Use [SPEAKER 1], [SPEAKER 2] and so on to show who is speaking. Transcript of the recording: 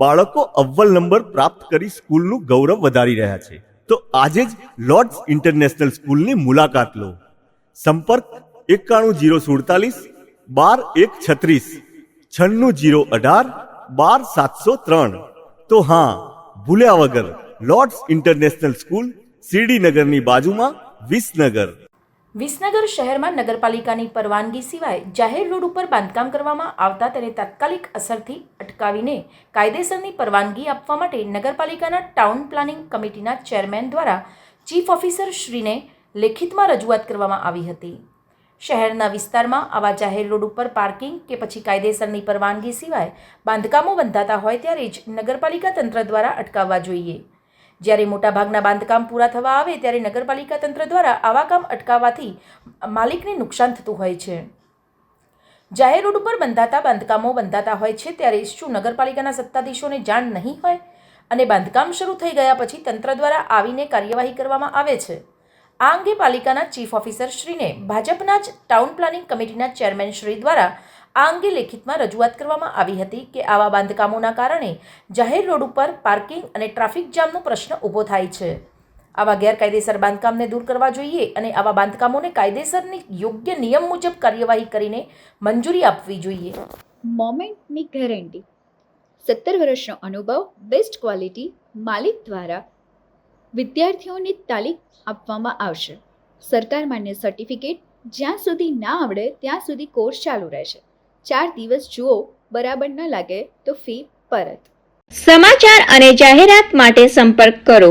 [SPEAKER 1] બાળકો અવ્વલ નંબર પ્રાપ્ત કરી સ્કૂલનું ગૌરવ વધારી રહ્યા છે. તો આજે જ લોર્ડ્સ ઇન્ટરનેશનલ સ્કૂલની મુલાકાત લો. સંપર્ક એકાણું જીરો સુડતાલીસ, બાર એક છત્રીસ, છન્નું જીરો અઢાર, બાર સાતસો ત્રણ. તો હા, ભૂલ્યા વગર લોર્ડ્સ ઇન્ટરનેશનલ સ્કૂલ શિરડીનગરની બાજુમાં વિસનગર.
[SPEAKER 2] વિસનગર શહેરમાં નગરપાલિકાની પરવાનગી સિવાય જાહેર રોડ ઉપર બાંધકામ કરવામાં આવતા તેને તાત્કાલિક અસરથી અટકાવીને કાયદેસરની પરવાનગી આપવા માટે નગરપાલિકાના ટાઉન પ્લાનિંગ કમિટીના ચેરમેન દ્વારા ચીફ ઓફિસર શ્રીને લેખિતમાં રજૂઆત કરવામાં આવી હતી. શહેરના વિસ્તારમાં આવા જાહેર રોડ ઉપર પાર્કિંગ કે પછી કાયદેસરની પરવાનગી સિવાય બાંધકામો બંધાતા હોય ત્યારે જ નગરપાલિકા તંત્ર દ્વારા અટકાવવા જોઈએ. જ્યારે મોટાભાગના બાંધકામ પૂરા થવા આવે ત્યારે નગરપાલિકા તંત્ર દ્વારા આવા કામ અટકાવવાથી માલિકને નુકસાન થતું હોય છે. જાહેર રોડ ઉપર બંધાતા બાંધકામો બંધાતા હોય છે ત્યારે શું નગરપાલિકાના સત્તાધીશોને જાણ નહીં હોય અને બાંધકામ શરૂ થઈ ગયા પછી તંત્ર દ્વારા આવીને કાર્યવાહી કરવામાં આવે છે. આ અંગે પાલિકાના ચીફ ઓફિસર શ્રીને ભાજપના જ ટાઉન પ્લાનિંગ કમિટીના ચેરમેન શ્રી દ્વારા આ અંગે લેખિતમાં રજૂઆત કરવામાં આવી હતી કે આવા બાંધકામોના કારણે જાહેર રોડ ઉપર પાર્કિંગ અને ટ્રાફિક જામનો પ્રશ્ન ઊભો થાય છે. આવા ગેરકાયદેસર બાંધકામને દૂર કરવા જોઈએ અને આવા બાંધકામોને કાયદેસરની યોગ્ય નિયમ મુજબ કાર્યવાહી કરીને મંજૂરી આપવી જોઈએ.
[SPEAKER 3] મોમેન્ટની ગેરંટી. સત્તર વર્ષનો અનુભવ બેસ્ટ ક્વોલિટી માલિક દ્વારા વિદ્યાર્થીઓને તાલીમ આપવામાં આવશે. સરકાર માન્ય સર્ટિફિકેટ જ્યાં સુધી ના આવડે ત્યાં સુધી કોર્સ ચાલુ રહેશે. ચાર દિવસ જુઓ બરાબર ન લાગે તો ફી પરત.
[SPEAKER 4] સમાચાર અને જાહેરાત માટે સંપર્ક કરો.